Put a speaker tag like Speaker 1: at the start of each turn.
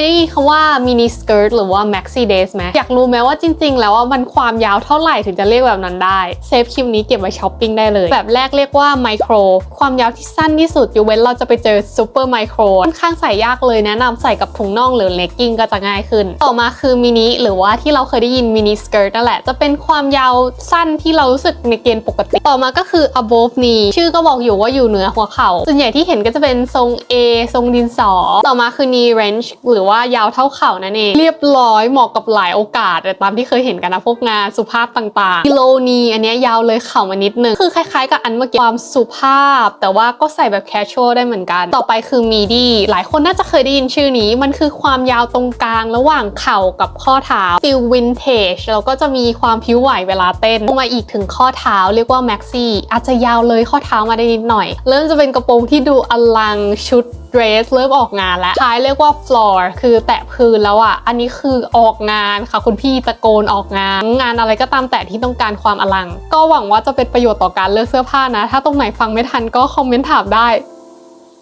Speaker 1: ยได้ยินคำว่ามินิสเกิร์ตหรือว่า maxi dress ไหมอยากรู้ไหมว่าจริง ๆ แล้วว่ามันความยาวเท่าไหร่ถึงจะเรียกแบบนั้นได้เซฟคลิปนี้เก็บไว้ช้อปปิ้งได้เลย แบบแรกเรียกว่าไมโครความยาวที่สั้นที่สุดยกเว้นเราจะไปเจอซูเปอร์ไมโครค่อนข้างใส่ยากเลยแนะนำใส่กับถุงน่องหรือเลกกิ้งก็จะง่ายขึ้น ต่อมาคือมินิหรือว่าที่เราเคยได้ยินมินิสเกิร์ตนั่นแหละจะเป็นความยาวสั้นที่เรารู้สึกในเกณฑ์ปกติ ต่อมาก็คือ above knee ชื่อก็บอกอยู่ว่าอยู่เหนือหัวเข่าส่วนใหญ่ที่เห็นก็จะเป็นทรง A ทรงดินสอ ต่อมาคือ knee range หรือว่ายาวเท่าเข่านั่นเอง เรียบร้อยเหมาะกับหลายโอกาสแต่ตามที่เคยเห็นกันนะพวกงานสุภาพต่างๆ below knee อันนี้ยาวเลยเข่ามานิดนึง คือคล้ายๆกับอันเมื่อกี้ความสุภาพ แต่ว่าก็ใส่แบบ casual ได้เหมือนกัน ต่อไปคือ midi หลายคนน่าจะเคยได้ยินชื่อนี้ มันคือความยาวตรงกลางระหว่างเข่ากับข้อเท้า feel vintage แล้วก็จะมีความผิวไหวเวลาเต้นลงมาอีกถึงข้อเท้าเรียกว่า maxi อาจจะยาวเลยข้อเท้ามาได้นิดหน่อย เริ่มจะเป็นกระโปรงที่ดูอลังชุด เดรสเริ่มออกงานแล้วท้ายเรียกว่า floor คือแตะพื้นแล้วอะ อันนี้คือออกงานค่ะ คุณพี่ตะโกนออกงาน งานอะไรก็ตามแต่ที่ต้องการความอลัง ก็หวังว่าจะเป็นประโยชน์ต่อการเลือกเสื้อผ้านะ ถ้าตรงไหนฟังไม่ทันก็คอมเมนต์ถามได้